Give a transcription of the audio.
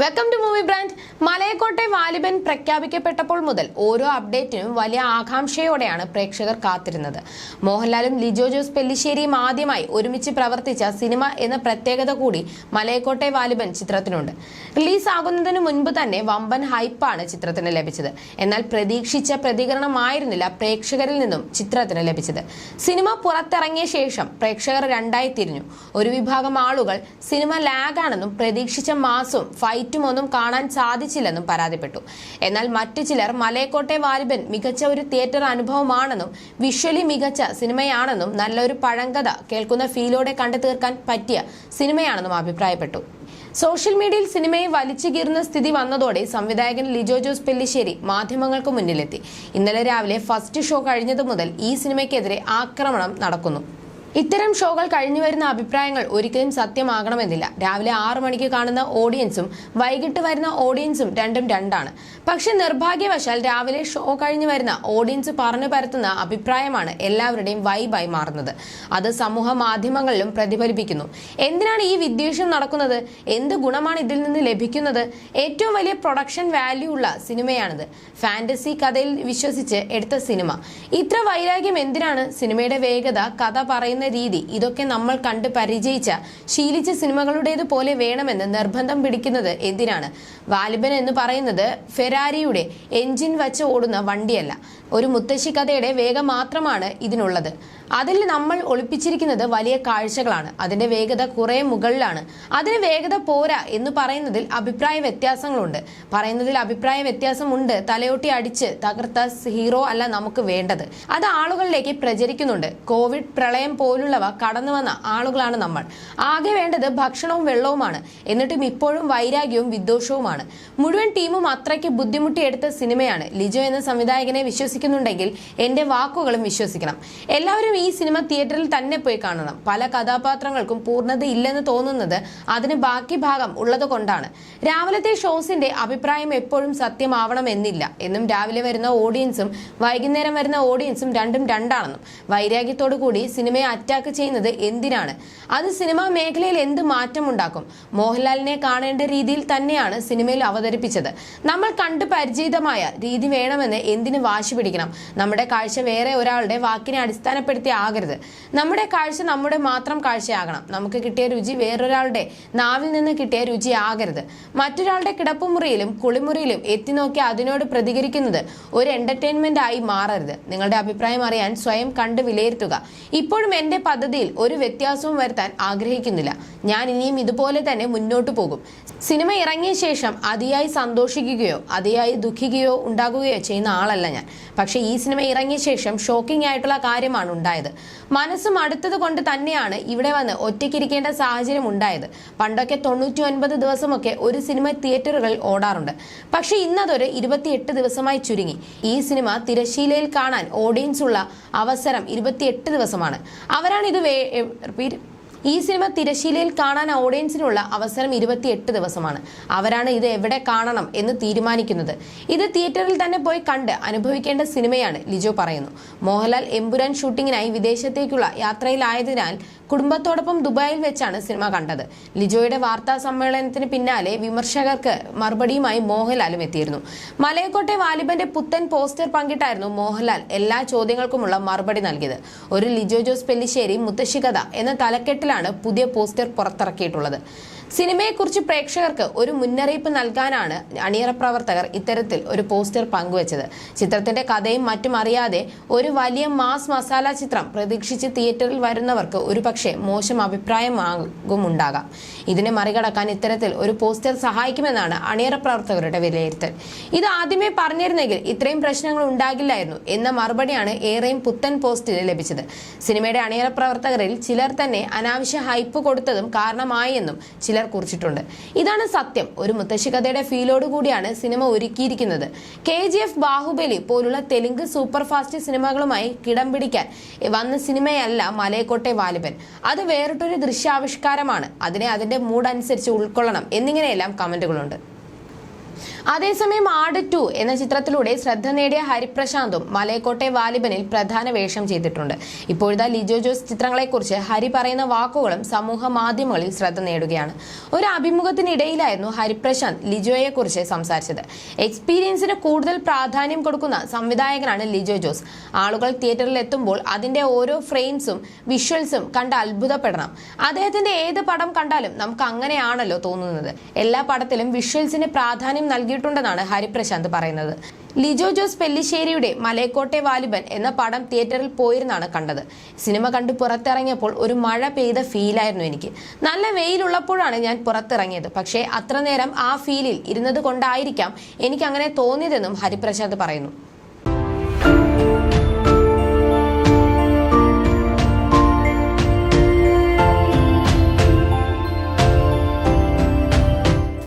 Welcome to movie brand Malaikottai Vaaliban പ്രഖ്യാപിക്കപ്പെട്ടപ്പോൾ മുതൽ ഓരോ അപ്ഡേറ്റിനും വലിയ ആകാംക്ഷയോടെയാണ് പ്രേക്ഷകർ കാത്തിരുന്നത്. മോഹൻലാലും ലിജോ ജോസ് പെല്ലിശ്ശേരിയും ആദ്യമായി ഒരുമിച്ച് പ്രവർത്തിച്ച സിനിമ എന്ന പ്രത്യേകത കൂടി മലയക്കോട്ടെ വാലിബൻ ചിത്രത്തിനുണ്ട്. റിലീസ് ആകുന്നതിന് മുൻപ് തന്നെ വമ്പൻ ഹൈപ്പാണ് ചിത്രത്തിന് ലഭിച്ചത്. എന്നാൽ പ്രതീക്ഷിച്ച പ്രതികരണമായിരുന്നില്ല പ്രേക്ഷകരിൽ നിന്നും ചിത്രത്തിന് ലഭിച്ചത്. സിനിമ പുറത്തിറങ്ങിയ ശേഷം പ്രേക്ഷകർ രണ്ടായി തിരിഞ്ഞു. ഒരു വിഭാഗം ആളുകൾ സിനിമ ലാഗാണെന്നും പ്രതീക്ഷിച്ച മാസവും ഫൈറ്റും ഒന്നും കാണാൻ സാധിച്ചില്ലെന്നും പരാതിപ്പെട്ടു. എന്നാൽ മറ്റു ചിലർ മലയക്കോട്ടെ വാലിബൻ മികച്ച ഒരു തിയേറ്റർ അനുഭവമാണെന്നും വിഷ്വലി മികച്ച സിനിമയാണെന്നും നല്ലൊരു പഴങ്കഥ കേൾക്കുന്ന ഫീലോടെ കണ്ടു തീർക്കാൻ പറ്റിയ സിനിമയാണെന്നും അഭിപ്രായപ്പെട്ടു. സോഷ്യൽ മീഡിയയിൽ സിനിമയെ വലിച്ചു കീറുന്ന സ്ഥിതി വന്നതോടെ സംവിധായകൻ ലിജോ ജോസ് പെല്ലിശ്ശേരി മാധ്യമങ്ങൾക്ക് മുന്നിലെത്തി. ഇന്നലെ രാവിലെ ഫസ്റ്റ് ഷോ കഴിഞ്ഞതു മുതൽ ഈ സിനിമയ്ക്കെതിരെ ആക്രമണം നടക്കുന്നു. ഇത്തരം ഷോകൾ കഴിഞ്ഞു വരുന്ന അഭിപ്രായങ്ങൾ ഒരിക്കലും സത്യമാകണമെന്നില്ല. രാവിലെ ആറു മണിക്ക് കാണുന്ന ഓഡിയൻസും വൈകിട്ട് വരുന്ന ഓഡിയൻസും രണ്ടും രണ്ടാണ്. പക്ഷെ നിർഭാഗ്യവശാൽ രാവിലെ ഷോ കഴിഞ്ഞു വരുന്ന ഓഡിയൻസ് പറഞ്ഞു പരത്തുന്ന അഭിപ്രായമാണ് എല്ലാവരുടെയും വൈബായി മാറുന്നത്. അത് സമൂഹ മാധ്യമങ്ങളിലും പ്രതിഫലിപ്പിക്കുന്നു. എന്തിനാണ് ഈ വിദ്വേഷം നടക്കുന്നത്? എന്ത് ഗുണമാണ് ഇതിൽ നിന്ന് ലഭിക്കുന്നത്? ഏറ്റവും വലിയ പ്രൊഡക്ഷൻ വാല്യൂ ഉള്ള സിനിമയാണിത്. ഫാന്റസി കഥയിൽ വിശ്വസിച്ച് എടുത്ത സിനിമ. ഇത്ര വൈരാഗ്യം എന്തിനാണ് സിനിമയുടെ വേഗത കഥ പറയുന്ന രീതി ഇതൊക്കെ നമ്മൾ കണ്ട് പരിചയിച്ച ശീലിച്ച സിനിമകളുടേത് പോലെ വേണമെന്ന് നിർബന്ധം പിടിക്കുന്നത് എന്തിനാണ്? വാലിബൻ എന്ന് പറയുന്നത് ഫെരാരിയുടെ എഞ്ചിൻ വച്ച് ഓടുന്ന വണ്ടിയല്ല. ഒരു മുത്തശ്ശി കഥയുടെ വേഗം മാത്രമാണ് ഇതിനുള്ളത്. അതിൽ നമ്മൾ ഒളിപ്പിച്ചിരിക്കുന്നത് വലിയ കാഴ്ചകളാണ്. അതിന്റെ വേഗത കുറെ മുകളിലാണ്. അതിന് വേഗത പോരാ എന്ന് പറയുന്നതിൽ അഭിപ്രായ വ്യത്യാസങ്ങളുണ്ട്. പറയുന്നതിൽ അഭിപ്രായ വ്യത്യാസമുണ്ട്. തലയോട്ടി അടിച്ച് തകർത്ത ഹീറോ അല്ല നമുക്ക് വേണ്ടത്. അത് ആളുകളിലേക്ക് പ്രചരിക്കുന്നുണ്ട്. കോവിഡ് പ്രളയം പോലുള്ളവ കടന്നു വന്ന ആളുകളാണ് നമ്മൾ. ആകെ വേണ്ടത് ഭക്ഷണവും വെള്ളവുമാണ്. എന്നിട്ടും ഇപ്പോഴും വൈരാഗ്യവും വിദ്വേഷവുമാണ്. മുഴുവൻ ടീമും അത്രയ്ക്ക് ബുദ്ധിമുട്ടിയെടുത്ത സിനിമയാണ്. ലിജോ എന്ന സംവിധായകനെ വിശ്വസിക്കുന്നുണ്ടെങ്കിൽ എന്റെ വാക്കുകളും വിശ്വസിക്കണം. എല്ലാവരും ഈ സിനിമ തിയേറ്ററിൽ തന്നെ പോയി കാണണം. പല കഥാപാത്രങ്ങൾക്കും പൂർണത ഇല്ലെന്ന് തോന്നുന്നത് അതിന് ബാക്കി ഭാഗം ഉള്ളത് കൊണ്ടാണ്. രാവിലത്തെ ഷോസിന്റെ അഭിപ്രായം എപ്പോഴും സത്യമാവണമെന്നില്ല. എന്നും രാവിലെ വരുന്ന ഓഡിയൻസും വൈകുന്നേരം വരുന്ന ഓഡിയൻസും രണ്ടും രണ്ടാണെന്നും. വൈരാഗ്യത്തോടു കൂടി സിനിമയെ അറ്റാക്ക് ചെയ്യുന്നത് എന്തിനാണ്? അത് സിനിമാ മേഖലയിൽ എന്ത് മാറ്റമുണ്ടാക്കും മോഹൻലാലിനെ കാണേണ്ട രീതിയിൽ തന്നെയാണ് സിനിമയിൽ അവതരിപ്പിച്ചത്. നമ്മൾ കണ്ടു പരിചിതമായ രീതി വേണമെന്ന് എന്തിന് വാശി പിടിക്കണം? നമ്മുടെ കാഴ്ച വേറെ ഒരാളുടെ വാക്കിനെ അടിസ്ഥാനപ്പെടുത്തി ആകരുത്. നമ്മുടെ കാഴ്ച നമ്മുടെ മാത്രം കാഴ്ചയാകണം. നമുക്ക് കിട്ടിയ രുചി വേറൊരാളുടെ നാവിൽ നിന്ന് കിട്ടിയ രുചി ആകരുത്. മറ്റൊരാളുടെ കിടപ്പുമുറിയിലും കുളിമുറിയിലും എത്തി നോക്കി അതിനോട് പ്രതികരിക്കുന്നത് ഒരു എന്റർടൈൻമെന്റ് ആയി മാറരുത്. നിങ്ങളുടെ അഭിപ്രായം അറിയാൻ സ്വയം കണ്ട് വിലയിരുത്തുക. ഇപ്പോഴും പദ്ധതിയിൽ ഒരു വ്യത്യാസവും വരുത്താൻ ആഗ്രഹിക്കുന്നില്ല. ഞാൻ ഇനിയും ഇതുപോലെ തന്നെ മുന്നോട്ട് പോകും. സിനിമ ഇറങ്ങിയ ശേഷം അതിയായി സന്തോഷിക്കുകയോ അതിയായി ദുഃഖിക്കുകയോ ഉണ്ടാകുകയോ ചെയ്യുന്ന ആളല്ല ഞാൻ. പക്ഷേ ഈ സിനിമ ഇറങ്ങിയ ശേഷം ഷോക്കിംഗ് ആയിട്ടുള്ള കാര്യമാണ് ഉണ്ടായത്. മനസ്സും അടുത്തത് കൊണ്ട് തന്നെയാണ് ഇവിടെ വന്ന് ഒറ്റയ്ക്കിരിക്കേണ്ട സാഹചര്യം ഉണ്ടായത്. പണ്ടൊക്കെ തൊണ്ണൂറ്റി ഒൻപത് ദിവസമൊക്കെ ഒരു സിനിമ തിയേറ്ററുകളിൽ ഓടാറുണ്ട്. പക്ഷെ ഇന്നതൊരു ഇരുപത്തിയെട്ട് ദിവസമായി ചുരുങ്ങി. ഈ സിനിമ തിരശീലയിൽ കാണാൻ ഓഡിയൻസ് ഉള്ള അവസരം ഇരുപത്തിയെട്ട് ദിവസമാണ്. അവരാണ് ഇത് റിപ്പീറ്റ് ഈ സിനിമ തിരശീലയിൽ കാണാൻ ഓഡിയൻസിനുള്ള അവസരം ഇരുപത്തിയെട്ട് ദിവസമാണ്. അവരാണ് ഇത് എവിടെ കാണണം എന്ന് തീരുമാനിക്കുന്നത്. ഇത് തിയേറ്ററിൽ തന്നെ പോയി കണ്ട് അനുഭവിക്കേണ്ട സിനിമയാണ് ലിജോ പറയുന്നു. മോഹൻലാൽ എമ്പുരാൻ ഷൂട്ടിങ്ങിനായി വിദേശത്തേക്കുള്ള യാത്രയിലായതിനാൽ കുടുംബത്തോടൊപ്പം ദുബായിൽ വെച്ചാണ് സിനിമ കണ്ടത്. ലിജോയുടെ വാർത്താ സമ്മേളനത്തിന് പിന്നാലെ വിമർശകർക്ക് മറുപടിയുമായി മോഹൻലാലും എത്തിയിരുന്നു. മലയക്കോട്ടെ വാലിബന്റെ പുത്തൻ പോസ്റ്റർ പങ്കിട്ടായിരുന്നു മോഹൻലാൽ എല്ലാ ചോദ്യങ്ങൾക്കുമുള്ള മറുപടി നൽകിയത്. ഒരു ലിജോ ജോസ് പെല്ലിശ്ശേരി മുത്തശ്ശികഥ എന്ന എന്ന തലക്കെട്ടിലാണ് പുതിയ പോസ്റ്റർ പുറത്തിറക്കിയിട്ടുള്ളത്. സിനിമയെക്കുറിച്ച് പ്രേക്ഷകർക്ക് ഒരു മുന്നറിയിപ്പ് നൽകാനാണ് അണിയറ പ്രവർത്തകർ ഇത്തരത്തിൽ ഒരു പോസ്റ്റർ പങ്കുവച്ചത്. ചിത്രത്തിന്റെ കഥയും മറ്റും അറിയാതെ ഒരു വലിയ മാസ് മസാല ചിത്രം പ്രതീക്ഷിച്ച് തിയേറ്ററിൽ വരുന്നവർക്ക് ഒരുപക്ഷെ മോശം അഭിപ്രായമാകും ഉണ്ടാകാം ഇതിനെ മറികടക്കാൻ ഇത്തരത്തിൽ ഒരു പോസ്റ്റർ സഹായിക്കുമെന്നാണ് അണിയറ പ്രവർത്തകരുടെ വിലയിരുത്തൽ. ഇത് ആദ്യമേ പറഞ്ഞിരുന്നെങ്കിൽ ഇത്രയും പ്രശ്നങ്ങൾ ഉണ്ടാകില്ലായിരുന്നു എന്ന മറുപടിയാണ് ഏറെയും പുത്തൻ പോസ്റ്റിൽ ലഭിച്ചത്. സിനിമയുടെ അണിയറ പ്രവർത്തകരിൽ ചിലർ തന്നെ അനാവശ്യ ഹൈപ്പ് കൊടുത്തതും കാരണമായി എന്നും ചിലർ കുറിച്ചിട്ടുണ്ട്. ഇതാണ് സത്യം. ഒരു മുത്തശ്ശി കഥയുടെ ഫീലോട് കൂടിയാണ് സിനിമ ഒരുക്കിയിരിക്കുന്നത്. കെ ജി എഫ് ബാഹുബലി പോലുള്ള തെലുങ്ക് സൂപ്പർ ഫാസ്റ്റ് സിനിമകളുമായി കിടം പിടിക്കാൻ വന്ന സിനിമയല്ല മലയക്കോട്ടെ വാലിബൻ. അത് വേറിട്ടൊരു ദൃശ്യാവിഷ്കാരമാണ്. അതിനെ അതിന്റെ മൂഡ് അനുസരിച്ച് ഉൾക്കൊള്ളണം. എന്നിങ്ങനെയെല്ലാം കമന്റുകളുണ്ട്. അതേസമയം ആട് ടു എന്ന ചിത്രത്തിലൂടെ ശ്രദ്ധ നേടിയ ഹരിപ്രശാന്തും മലയക്കോട്ടെ വാലിബനിൽ പ്രധാന വേഷം ചെയ്തിട്ടുണ്ട്. ഇപ്പോഴത്തെ ലിജോ ജോസ് ചിത്രങ്ങളെക്കുറിച്ച് ഹരി പറയുന്ന വാക്കുകളും സമൂഹ മാധ്യമങ്ങളിൽ ശ്രദ്ധ നേടുകയാണ്. ഒരു അഭിമുഖത്തിനിടയിലായിരുന്നു ഹരിപ്രശാന്ത് ലിജോയെക്കുറിച്ച് സംസാരിച്ചത്. എക്സ്പീരിയൻസിന് കൂടുതൽ പ്രാധാന്യം കൊടുക്കുന്ന സംവിധായകനാണ് ലിജോ ജോസ്. ആളുകൾ തിയേറ്ററിൽ എത്തുമ്പോൾ അതിന്റെ ഓരോ ഫ്രെയിംസും വിഷ്വൽസും കണ്ട് അത്ഭുതപ്പെടണം. അദ്ദേഹത്തിന്റെ ഏത് പടം കണ്ടാലും നമുക്ക് അങ്ങനെയാണല്ലോ തോന്നുന്നത്. എല്ലാ പടത്തിലും വിഷ്വൽസിന് പ്രാധാന്യം നൽകിയിട്ടുണ്ടെന്നാണ് ഹരിപ്രശാന്ത് പറയുന്നത്. ലിജോ ജോസ് പെല്ലിശ്ശേരിയുടെ മലയക്കോട്ടെ വാലിബൻ എന്ന പടം തിയേറ്ററിൽ പോയിരുന്നാണ് കണ്ടത്. സിനിമ കണ്ട് പുറത്തിറങ്ങിയപ്പോൾ ഒരു മഴ പെയ്ത ഫീലായിരുന്നു എനിക്ക്. നല്ല വെയിലുള്ളപ്പോഴാണ് ഞാൻ പുറത്തിറങ്ങിയത്. പക്ഷേ അത്ര നേരം ആ ഫീലിൽ ഇരുന്നത് കൊണ്ടായിരിക്കാം എനിക്ക് അങ്ങനെ തോന്നിയതെന്നും ഹരിപ്രശാന്ത് പറയുന്നു.